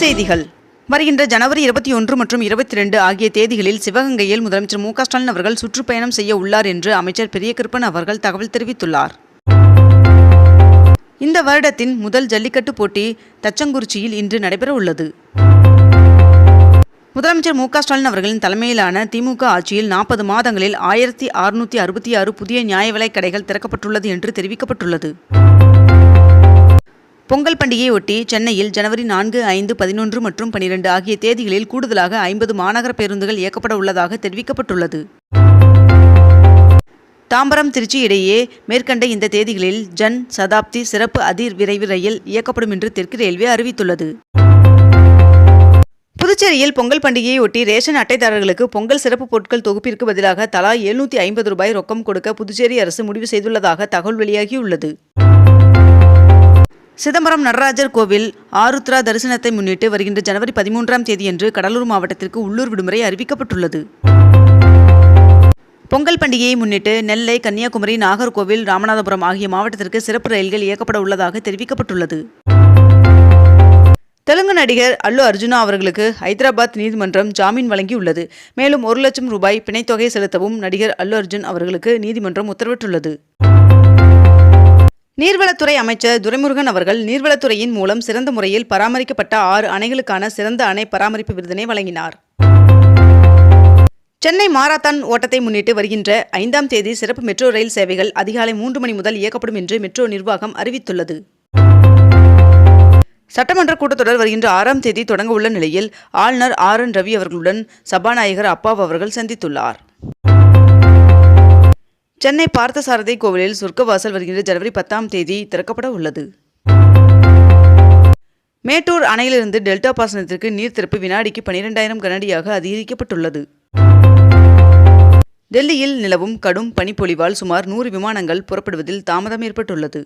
செய்திகள். வருகின்ற ஜனவரி இருபத்தி ஒன்று மற்றும் இருபத்தி ரெண்டு ஆகிய தேதிகளில் சிவகங்கையில் முதலமைச்சர் மு ஸ்டாலின் அவர்கள் சுற்றுப்பயணம் செய்ய உள்ளார் என்று அமைச்சர் பெரியகிருப்பன் அவர்கள் தகவல் தெரிவித்துள்ளார். இந்த வருடத்தின் முதல் ஜல்லிக்கட்டு போட்டி தச்சங்குறிச்சியில் இன்று நடைபெற உள்ளது. முதலமைச்சர் மு ஸ்டாலின் அவர்களின் தலைமையிலான திமுக ஆட்சியில் நாற்பது மாதங்களில் ஆயிரத்தி அறுநூற்றி அறுபத்தி ஆறு புதிய நியாய விலைக் கடைகள் திறக்கப்பட்டுள்ளது என்று தெரிவிக்கப்பட்டுள்ளது. பொங்கல் பண்டிகையை ஒட்டி சென்னையில் ஜனவரி நான்கு ஐந்து பதினொன்று மற்றும் பனிரெண்டு ஆகிய தேதிகளில் கூடுதலாக ஐம்பது மாநகர பேருந்துகள் இயக்கப்பட உள்ளதாக தெரிவிக்கப்பட்டுள்ளது. தாம்பரம் திருச்சி இடையே மேற்கண்ட இந்த தேதிகளில் ஜன் சதாப்தி சிறப்பு அதிர் விரைவு ரயில் இயக்கப்படும் என்று தெற்கு ரயில்வே அறிவித்துள்ளது. புதுச்சேரியில் பொங்கல் பண்டிகையை ஒட்டி ரேஷன் அட்டைதாரர்களுக்கு பொங்கல் சிறப்பு பொருட்கள் தொகுப்பிற்கு பதிலாக தலா எழுநூற்றி ஐம்பது ரூபாய் ரொக்கம் கொடுக்க புதுச்சேரி அரசு முடிவு செய்துள்ளதாக தகவல் வெளியாகியுள்ளது. சிதம்பரம் நடராஜர் கோவில் ஆருத்ரா தரிசனத்தை முன்னிட்டு வருகின்ற ஜனவரி பதிமூன்றாம் தேதியன்று கடலூர் மாவட்டத்திற்கு உள்ளூர் விடுமுறை அறிவிக்கப்பட்டுள்ளது. பொங்கல் பண்டிகையை முன்னிட்டு நெல்லை கன்னியாகுமரி நாகர்கோவில் ராமநாதபுரம் ஆகிய மாவட்டத்திற்கு சிறப்பு ரயில்கள் இயக்கப்பட உள்ளதாக தெரிவிக்கப்பட்டுள்ளது. தெலுங்கு நடிகர் அல்லு அர்ஜுனா அவர்களுக்கு ஹைதராபாத் நீதிமன்றம் ஜாமீன் வழங்கியுள்ளது. மேலும் ஒரு லட்சம் ரூபாய் பிணைத்தொகை செலுத்தவும் நடிகர் அல்லு அர்ஜுன் அவர்களுக்கு நீதிமன்றம் உத்தரவிட்டுள்ளது. நீர்வளத்துறை அமைச்சர் துரைமுருகன் அவர்கள் நீர்வளத்துறையின் மூலம் சிறந்த முறையில் பராமரிக்கப்பட்ட ஆறு அணைகளுக்கான சிறந்த அணை பராமரிப்பு விருதினை வழங்கினார். சென்னை மாரத்தான் ஓட்டத்தை முன்னிட்டு வருகின்ற ஐந்தாம் தேதி சிறப்பு மெட்ரோ ரயில் சேவைகள் அதிகாலை மூன்று மணி முதல் இயக்கப்படும் என்று மெட்ரோ நிர்வாகம் அறிவித்துள்ளது. சட்டமன்ற கூட்டத்தொடர் வருகின்ற ஆறாம் தேதி தொடங்க உள்ள நிலையில் ஆளுநர் ஆர் என் ரவி அவர்களுடன் சபாநாயகர் அப்பாவு அவர்கள் சந்தித்துள்ளார். சென்னை பார்த்தசாரதி கோவிலில் சொர்க்கவாசல் வருகின்ற ஜனவரி பத்தாம் தேதி திறக்கப்பட உள்ளது. மேட்டூர் அணையிலிருந்து டெல்டா பாசனத்திற்கு நீர் திறப்பு வினாடிக்கு பனிரெண்டாயிரம் கனடியாக அதிகரிக்கப்பட்டுள்ளது. டெல்லியில் நிலவும் கடும் பனிப்பொழிவால் சுமார் நூறு விமானங்கள் புறப்படுவதில் தாமதம் ஏற்பட்டுள்ளது.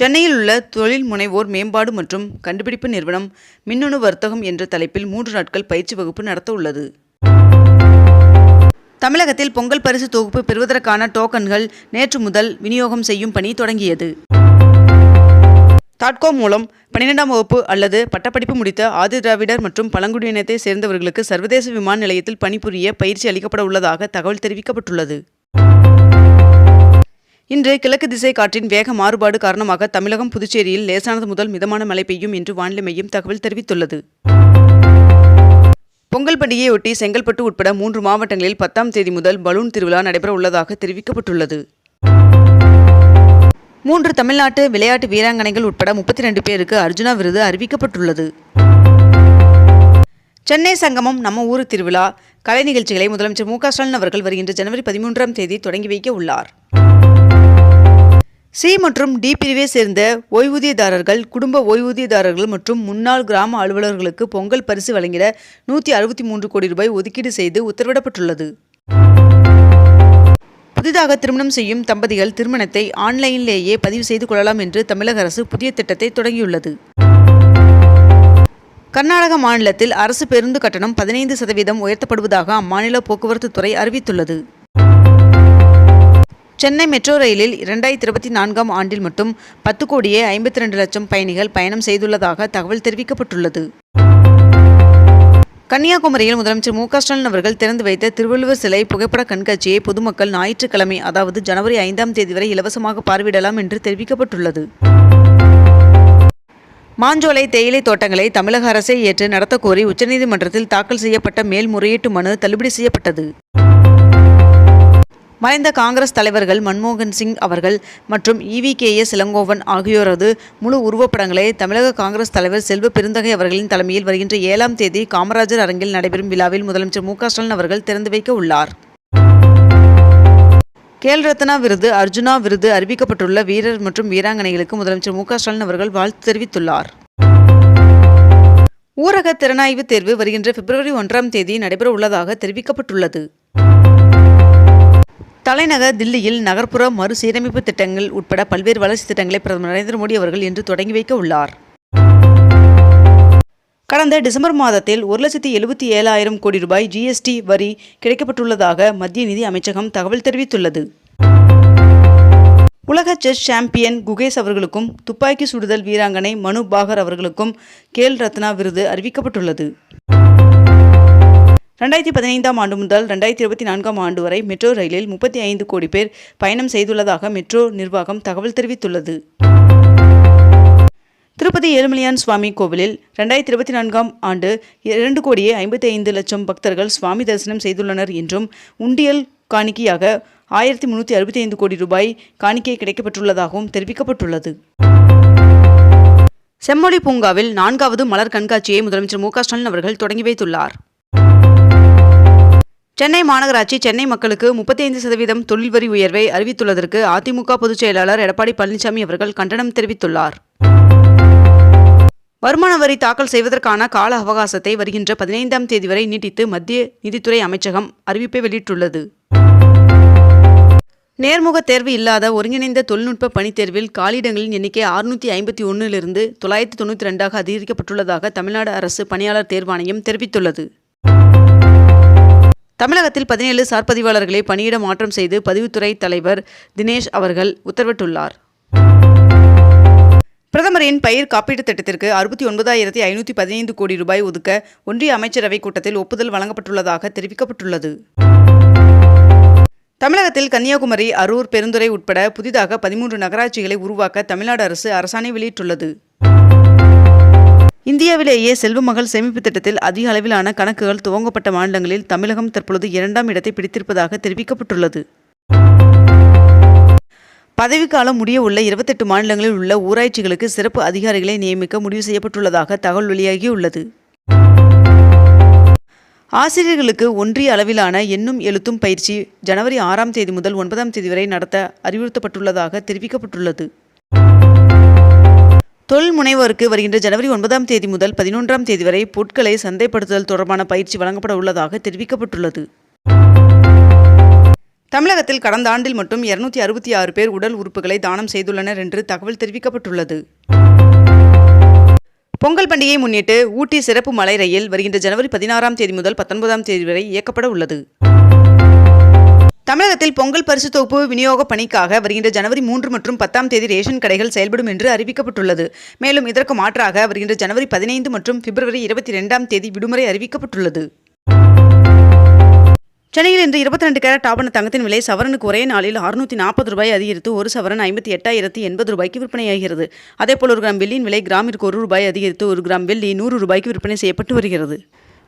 சென்னையில் உள்ள தொழில் முனைவோர் மேம்பாடு மற்றும் கண்டுபிடிப்பு நிறுவனம் மின்னணு வர்த்தகம் என்ற தலைப்பில் மூன்று நாட்கள் பயிற்சி வகுப்பு நடத்த உள்ளது தமிழகத்தில் பொங்கல் பரிசு தொகுப்பு பெறுவதற்கான டோக்கன்கள் நேற்று முதல் விநியோகம் செய்யும் பணி தொடங்கியது. தாட்கோ மூலம் பன்னிரெண்டாம் வகுப்பு அல்லது பட்டப்படிப்பு முடித்த ஆதி திராவிடர் மற்றும் பழங்குடியினத்தை சேர்ந்தவர்களுக்கு சர்வதேச விமான நிலையத்தில் பணிபுரிய பயிற்சி அளிக்கப்பட உள்ளதாக தகவல் தெரிவிக்கப்பட்டுள்ளது. இன்று கிழக்கு திசை காற்றின் வேக மாறுபாடு காரணமாக தமிழகம் புதுச்சேரியில் லேசானது முதல் மிதமான மழை பெய்யும் என்று வானிலை மையம் தகவல் தெரிவித்துள்ளது. பொங்கல் பண்டிகையொட்டி செங்கல்பட்டு உட்பட மூன்று மாவட்டங்களில் பத்தாம் தேதி முதல் பலூன் திருவிழா நடைபெற உள்ளதாக தெரிவிக்கப்பட்டுள்ளது. மூன்று தமிழ்நாட்டு விளையாட்டு வீராங்கனைகள் உட்பட முப்பத்தி ரெண்டு பேருக்கு அர்ஜுனா விருது அறிவிக்கப்பட்டுள்ளது. சென்னை சங்கமம் நம்ம ஊர் திருவிழா கலை நிகழ்ச்சிகளை முதலமைச்சர் மு க ஸ்டாலின் அவர்கள் வருகின்ற ஜனவரி பதிமூன்றாம் தேதி தொடங்கி வைக்க உள்ளார். சி மற்றும் டி பிரிவை சேர்ந்த ஓய்வூதியதாரர்கள் குடும்ப ஓய்வூதியதாரர்கள் மற்றும் முன்னாள் கிராம அலுவலர்களுக்கு பொங்கல் பரிசு வழங்கிட நூற்றி அறுபத்தி மூன்று கோடி ரூபாய் ஒதுக்கீடு செய்து உத்தரவிடப்பட்டுள்ளது. புதிதாக திருமணம் செய்யும் தம்பதிகள் திருமணத்தை ஆன்லைனிலேயே பதிவு செய்து கொள்ளலாம் என்று தமிழக அரசு புதிய திட்டத்தை தொடங்கியுள்ளது. கர்நாடக மாநிலத்தில் அரசு பேருந்து கட்டணம் பதினைந்து சதவீதம் உயர்த்தப்படுவதாக அம்மாநில போக்குவரத்து துறை அறிவித்துள்ளது. சென்னை மெட்ரோ ரயிலில் இரண்டாயிரத்தி இருபத்தி நான்காம் ஆண்டில் மட்டும் பத்து கோடியே ஐம்பத்தி ரெண்டு லட்சம் பயணிகள் பயணம் செய்துள்ளதாக தகவல் தெரிவிக்கப்பட்டுள்ளது. கன்னியாகுமரியில் முதலமைச்சர் மு ஸ்டாலின் அவர்கள் திறந்து வைத்த திருவள்ளுவர் சிலை புகைப்பட கண்காட்சியை பொதுமக்கள் ஞாயிற்றுக்கிழமை அதாவது ஜனவரி ஐந்தாம் தேதி வரை இலவசமாக பார்வையிடலாம் என்று தெரிவிக்கப்பட்டுள்ளது. மாஞ்சோலை தேயிலை தோட்டங்களை தமிழக அரசே ஏற்று நடத்தக்கோரி உச்சநீதிமன்றத்தில் தாக்கல் செய்யப்பட்ட மேல்முறையீட்டு மனு தள்ளுபடி செய்யப்பட்டது. மறைந்த காங்கிரஸ் தலைவர்கள் மன்மோகன் சிங் அவர்கள் மற்றும் இவி கே எஸ் இளங்கோவன் ஆகியோரது முழு உருவப்படங்களை தமிழக காங்கிரஸ் தலைவர் செல்வ பெருந்தகை அவர்களின் தலைமையில் வருகின்ற ஏழாம் தேதி காமராஜர் அரங்கில் நடைபெறும் விழாவில் முதலமைச்சர் மு ஸ்டாலின் அவர்கள் திறந்து வைக்க உள்ளார். கேல் ரத்னா விருது அர்ஜுனா விருது அறிவிக்கப்பட்டுள்ள வீரர் மற்றும் வீராங்கனைகளுக்கு முதலமைச்சர் மு ஸ்டாலின் அவர்கள் வாழ்த்து தெரிவித்துள்ளார். ஊரக திறனாய்வு தேர்வு வருகின்ற பிப்ரவரி ஒன்றாம் தேதி நடைபெற உள்ளதாக தெரிவிக்கப்பட்டுள்ளது. தலைநகர் தில்லியில் நகர்ப்புற மறுசீரமைப்பு திட்டங்கள் உட்பட பல்வேறு வளர்ச்சி திட்டங்களை பிரதமர் நரேந்திர மோடி அவர்கள் இன்று தொடங்கி வைக்க உள்ளார். கடந்த டிசம்பர் மாதத்தில் ஒரு லட்சத்தி எழுபத்தி ஏழாயிரம் கோடி ரூபாய் ஜிஎஸ்டி வரி கிடைக்கப்பட்டுள்ளதாக மத்திய நிதி அமைச்சகம் தகவல் தெரிவித்துள்ளது. உலக செஸ் சாம்பியன் குகேஷ் அவர்களுக்கும் துப்பாக்கி சுடுதல் வீராங்கனை மனு பாகர் அவர்களுக்கும் கேல் ரத்னா விருது அறிவிக்கப்பட்டுள்ளது. ரெண்டாயிரத்தி பதினைந்தாம் ஆண்டு முதல் ரெண்டாயிரத்தி இருபத்தி நான்காம் ஆண்டு வரை மெட்ரோ ரயிலில் முப்பத்தி ஐந்து கோடி பேர் பயணம் செய்துள்ளதாக மெட்ரோ நிர்வாகம் தகவல் தெரிவித்துள்ளது. திருப்பதி ஏழுமலையான் சுவாமி கோவிலில் ரெண்டாயிரத்தி இருபத்தி நான்காம் ஆண்டு இரண்டு கோடியே ஐம்பத்தி ஐந்து லட்சம் பக்தர்கள் சுவாமி தரிசனம் செய்துள்ளனர் என்றும் உண்டியல் காணிக்கையாக ஆயிரத்தி முன்னூற்றி அறுபத்தி ஐந்து கோடி ரூபாய் காணிக்கை கிடைக்கப்பட்டுள்ளதாகவும் தெரிவிக்கப்பட்டுள்ளது. செம்மொழி பூங்காவில் நான்காவது மலர் கண்காட்சியை முதலமைச்சர் மு க ஸ்டாலின் அவர்கள் தொடங்கி வைத்துள்ளார். சென்னை மாநகராட்சி சென்னை மக்களுக்கு முப்பத்தி ஐந்து சதவீதம் தொழில் வரி உயர்வை அறிவித்துள்ளதற்கு அதிமுக பொதுச் செயலாளர் எடப்பாடி பழனிசாமி அவர்கள் கண்டனம் தெரிவித்துள்ளார். வருமான வரி தாக்கல் செய்வதற்கான கால அவகாசத்தை வருகின்ற பதினைந்தாம் தேதி வரை நீட்டித்து மத்திய நிதித்துறை அமைச்சகம் அறிவிப்பை வெளியிட்டுள்ளது. நேர்முக தேர்வு இல்லாத ஒருங்கிணைந்த தொழில்நுட்ப பணித்தேர்வில் காலியிடங்களின் எண்ணிக்கை அறுநூற்றி ஐம்பத்தி ஒன்றிலிருந்து தொள்ளாயிரத்தி தொண்ணூற்றி ரெண்டாக அதிகரிக்கப்பட்டுள்ளதாக தமிழ்நாடு அரசு பணியாளர் தேர்வாணையம் தெரிவித்துள்ளது. தமிழகத்தில் பதினேழு சார்பதிவாளர்களை பணியிட மாற்றம் செய்து பதிவுத்துறை தலைவர் தினேஷ் அவர்கள் உத்தரவிட்டுள்ளார். பிரதமரின் பயிர் காப்பீட்டுத் திட்டத்திற்கு அறுபத்தி ஒன்பதாயிரத்தி ஐநூற்றி பதினைந்து கோடி ரூபாய் ஒதுக்க ஒன்றிய அமைச்சரவைக் கூட்டத்தில் ஒப்புதல் வழங்கப்பட்டுள்ளதாக தெரிவிக்கப்பட்டுள்ளது. தமிழகத்தில் கன்னியாகுமரி அரூர் பெருந்துறை உட்பட புதிதாக பதிமூன்று நகராட்சிகளை உருவாக்க தமிழ்நாடு அரசு அரசாணை வெளியிட்டுள்ளது. இந்தியாவிலேயே செல்வமகள் சேமிப்பு திட்டத்தில் அதிக அளவிலான கணக்குகள் துவங்கப்பட்ட மாநிலங்களில் தமிழகம் தற்பொழுது இரண்டாம் இடத்தை பிடித்திருப்பதாக தெரிவிக்கப்பட்டுள்ளது. பதவிக்காலம் முடிய உள்ள இருபத்தெட்டு மாநிலங்களில் உள்ள ஊராட்சிகளுக்கு சிறப்பு அதிகாரிகளை நியமிக்க முடிவு செய்யப்பட்டுள்ளதாக தகவல் வெளியாகியுள்ளது. ஆசிரியர்களுக்கு ஒன்றிய அளவிலான எண்ணும் எழுத்தும் பயிற்சி ஜனவரி ஆறாம் தேதி முதல் ஒன்பதாம் தேதி வரை நடத்த அறிவுறுத்தப்பட்டுள்ளதாக தெரிவிக்கப்பட்டுள்ளது. தொழில் முனைவோருக்கு வருகின்ற ஜனவரி ஒன்பதாம் தேதி முதல் பதினொன்றாம் தேதி வரை பொருட்களை சந்தைப்படுத்துதல் தொடர்பான பயிற்சி வழங்கப்பட உள்ளதாக தெரிவிக்கப்பட்டுள்ளது. தமிழகத்தில் கடந்த ஆண்டில் மட்டும் இருநூத்தி அறுபத்தி ஆறு பேர் உடல் உறுப்புகளை தானம் செய்துள்ளனர் என்று தகவல் தெரிவிக்கப்பட்டுள்ளது. பொங்கல் பண்டிகையை முன்னிட்டு ஊட்டி சிறப்பு மலை ரயில் வருகின்ற ஜனவரி பதினாறாம் தேதி முதல் பத்தொன்பதாம் தேதி வரை இயக்கப்பட உள்ளது. தமிழகத்தில் பொங்கல் பரிசு தொகுப்பு விநியோக பணிக்காக வருகின்ற ஜனவரி மூன்று மற்றும் பத்தாம் தேதி ரேஷன் கடைகள் செயல்படும் என்று அறிவிக்கப்பட்டுள்ளது. மேலும் இதற்கு மாற்றாக வருகின்ற ஜனவரி பதினைந்து மற்றும் பிப்ரவரி இருபத்தி ரெண்டாம் தேதி விடுமுறை அறிவிக்கப்பட்டுள்ளது. சென்னையில் இன்று இருபத்தி ரெண்டு கேரட் ஆபண தங்கத்தின் விலை சவரனுக்கு ஒரே நாளில் அறுநூத்தி நாற்பது ரூபாய் அதிகரித்து ஒரு சவரன் ஐம்பத்தி எட்டாயிரத்தி எண்பது ரூபாய்க்கு விற்பனையாகிறது. அதேபோல் ஒரு கிராம் வெள்ளியின் விலை கிராமிற்கு ஒரு ரூபாய் அதிகரித்து ஒரு கிராம் வெள்ளி நூறு ரூபாய்க்கு விற்பனை செய்யப்பட்டு வருகிறது.